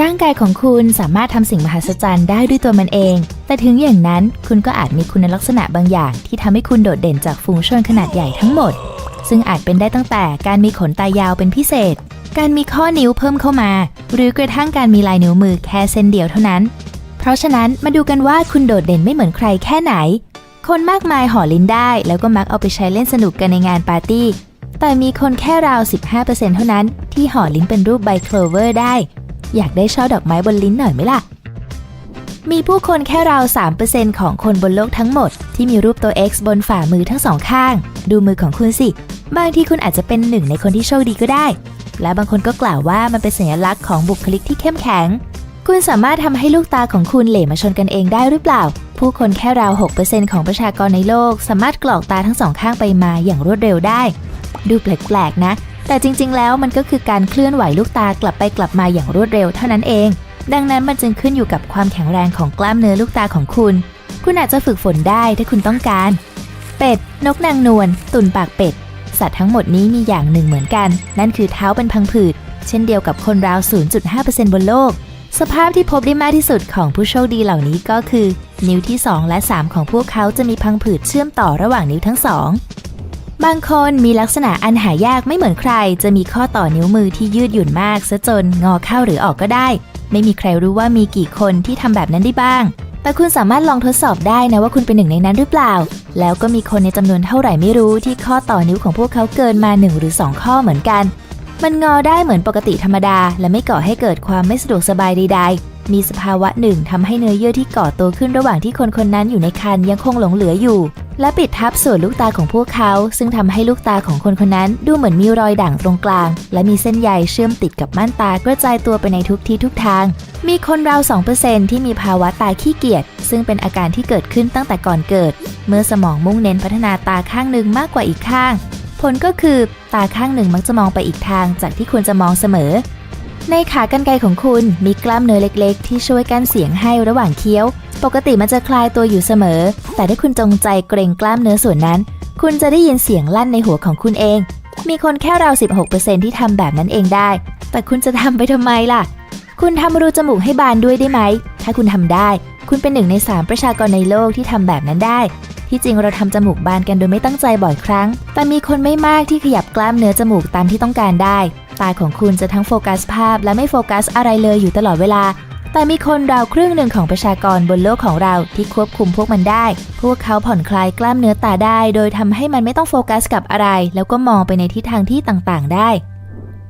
ร่างกายของคุณสามารถทำสิ่งมหัศจรรย์ได้ด้วยตัวมันเอง แต่ถึงอย่างนั้นคุณก็อาจมีคุณลักษณะบางอย่าง ที่ทำให้คุณโดดเด่นจากฝูงชนขนาดใหญ่ทั้งหมด ซึ่งอาจเป็นได้ตั้งแต่การมีขนตายาวเป็นพิเศษ การมีข้อนิ้วเพิ่มเข้ามา หรือกระทั่งการมีลายนิ้วมือแค่เส้นเดียวเท่านั้น เพราะฉะนั้นมาดูกันว่าคุณโดดเด่นไม่เหมือนใครแค่ไหน คนมากมายห่อลิ้นได้ แล้วก็มักเอาไปใช้เล่นสนุกกันในงานปาร์ตี้แต่มีคนแค่ราว 15%เท่านั้น ที่ห่อลิ้นเป็นรูปใบโคลเวอร์ได้ อยากได้ช่อดอกไม้บนลิ้นหน่อยไหมล่ะ มีผู้คนแค่ราว 3%ของคนบนโลกทั้งหมด ที่มีรูปตัว X บนฝ่ามือทั้งสองข้าง ดูมือของคุณสิ บางที่คุณอาจจะเป็นหนึ่งในคนที่โชคดีก็ได้ และบางคนก็กล่าวว่ามันเป็นสัญลักษณ์ของบุคลิกที่เข้มแข็ง คุณสามารถทำให้ลูกตาของคุณเหล่มาชนกันเองได้หรือเปล่า ผู้คนแค่ราว 6%ของประชากรในโลก สามารถกรอกตาทั้งสองข้างไปมาอย่างรวดเร็วได้ ดูแปลกๆนะ แต่จริงๆ แล้วมันก็คือการเคลื่อนไหวลูกตากลับไปกลับมาอย่างรวดเร็วเท่านั้นเอง ดังนั้นมันจึงขึ้นอยู่กับความแข็งแรงของกล้ามเนื้อลูกตาของคุณ คุณอาจจะฝึกฝนได้ถ้าคุณต้องการ เป็ด นกนางนวล ตุ่นปากเป็ด สัตว์ทั้งหมดนี้มีอย่างหนึ่งเหมือนกัน นั่นคือเท้าเป็นพังผืด เช่นเดียวกับคนราว 0.5%บนโลก สภาพที่พบได้มากที่สุดของผู้โชคดีเหล่านี้ก็คือ นิ้วที่ 2 และ 3 ของพวกเขาจะมีพังผืดเชื่อมต่อระหว่างนิ้วทั้งสอง บางคนมีลักษณะอันหายากไม่เหมือนใคร จะมีข้อต่อนิ้วมือที่ยืดหยุ่นมากซะจนงอเข้าหรือออกก็ได้ ไม่มีใครรู้ว่ามีกี่คนที่ทำแบบนั้นได้บ้าง แต่คุณสามารถลองทดสอบได้นะว่าคุณเป็นหนึ่งในนั้นหรือเปล่า แล้วก็มีคนในจำนวนเท่าไหร่ไม่รู้ที่ข้อต่อนิ้วของพวกเขาเกินมา 1 หรือ 2 ข้อเหมือนกัน มันงอได้เหมือนปกติธรรมดา และไม่ก่อให้เกิดความไม่สะดวกสบายใด ๆ มีสภาวะหนึ่งทำให้เนื้อเยื่อที่ก่อตัวขึ้นระหว่างที่คนคนนั้นอยู่ในครรภ์ยังคงหลงเหลืออยู่ และปิดทับส่วนลูกตาของพวกเขา ซึ่งทำให้ลูกตาของคนคนนั้นดูเหมือนมีรอยด่างตรงกลาง และมีเส้นใยเชื่อมติดกับม่านตากระจายตัวไปในทุกที่ทุกทาง มีคนราว 2%ที่มีภาวะตาขี้เกียจซึ่งเป็นอาการที่เกิดขึ้นตั้งแต่ก่อนเกิด เมื่อสมองมุ่งเน้นพัฒนาตาข้างหนึ่งมากกว่าอีกข้าง ผลก็คือตาข้างหนึ่งมักจะมองไปอีกทางจากที่ควรจะมองเสมอ ในขากรรไกรของคุณมีกล้ามเนื้อเล็กๆ ที่ช่วยกั้นเสียงให้ระหว่างเคี้ยว ปกติมันจะคลายตัวอยู่เสมอ แต่ถ้าคุณจงใจเกรงกล้ามเนื้อส่วนนั้น คุณจะได้ยินเสียงลั่นในหัวของคุณเอง มีคนแค่ราว 16%ที่ทำแบบนั้นเองได้ แต่คุณจะทำไปทำไมล่ะ คุณทำรูจมูกให้บานด้วยได้ไหม ถ้าคุณทำได้ คุณเป็นหนึ่งในสามประชากรในโลกที่ทำแบบนั้นได้ ที่จริงเราทำจมูกบานกันโดยไม่ตั้งใจบ่อยครั้ง แต่มีคนไม่มากที่ขยับกล้ามเนื้อจมูกตามที่ต้องการได้ ตาของคุณจะทั้งโฟกัสภาพและไม่โฟกัสอะไรเลยอยู่ตลอดเวลา แต่มีคนราวครึ่งหนึ่งของประชากรบนโลกของเราที่ควบคุมพวกมันได้ พวกเขาผ่อนคลายกล้ามเนื้อตาได้ โดยทำให้มันไม่ต้องโฟกัสกับอะไร แล้วก็มองไปในทิศทางที่ต่างๆ ได้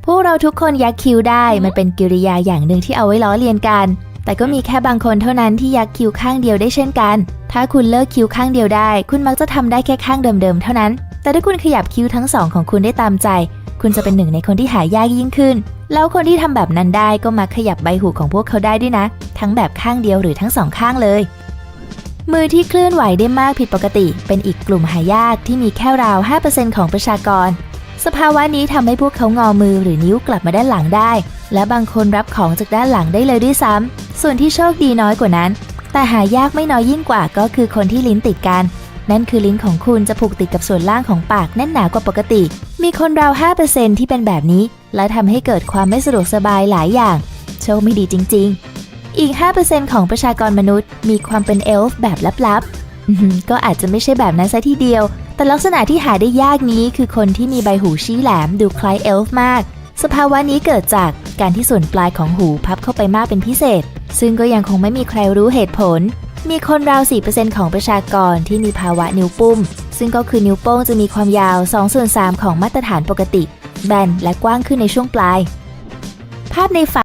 พวกเราทุกคนยักคิ้วได้ มันเป็นกิริยาอย่างหนึ่งที่เอาไว้ล้อเลียนกัน แต่ก็มีแค่บางคนเท่านั้นที่ยักคิ้วข้างเดียวได้เช่นกัน ถ้าคุณเลิกคิ้วข้างเดียวได้ คุณมักจะทำได้แค่ข้างเดิมๆ เท่านั้น แต่ถ้าคุณขยับคิ้วทั้งสองของคุณได้ตามใจ คุณจะเป็นหนึ่งในคนที่หายากยิ่งขึ้น แล้วคนที่ทำแบบนั้นได้ก็มักขยับใบหูของพวกเขาได้ด้วยนะ ทั้งแบบข้างเดียวหรือทั้งสองข้างเลย มือที่เคลื่อนไหวได้มากผิดปกติ เป็นอีกกลุ่มหายากที่มีแค่ราว 5%ของประชากร สภาวะนี้ทำให้พวกเขางอมือหรือนิ้วกลับมาด้านหลังได้ และบางคนรับของจากด้านหลังได้เลยด้วยซ้ำส่วนที่โชคดีน้อยกว่านั้น แต่หายากไม่น้อยยิ่งกว่าก็คือคนที่ลิ้นติดกันนั่นคือลิ้นของคุณจะผูกติดกับส่วนล่างของปากแน่นหนากว่าปกติ มีคนราว 5%ที่เป็นแบบนี้ และทำให้เกิดความไม่สะดวกสบายหลายอย่าง โชคไม่ดีจริง ๆ อีก 5%ของประชากรมนุษย์ มีความเป็นเอลฟ์แบบลับๆ ก็อาจจะไม่ใช่แบบนั้นซะทีเดียว แต่ลักษณะที่หาได้ยากนี้คือคนที่มีใบหูชี้แหลมดูคล้ายเอลฟ์มาก สภาวะนี้เกิดจากการที่ส่วนปลายของหูพับเข้าไปมากเป็นพิเศษ ซึ่งก็ยังคงไม่มีใครรู้เหตุผล มีคนราว 4%ของประชากรที่มีภาวะนิ้วปุ้ม ซึ่งก็คือนิ้วโป้งจะมีความยาว2ส่วน3ของมาตรฐานปกติ แบนและกว้างขึ้นในช่วงปลาย ภาพในฝัน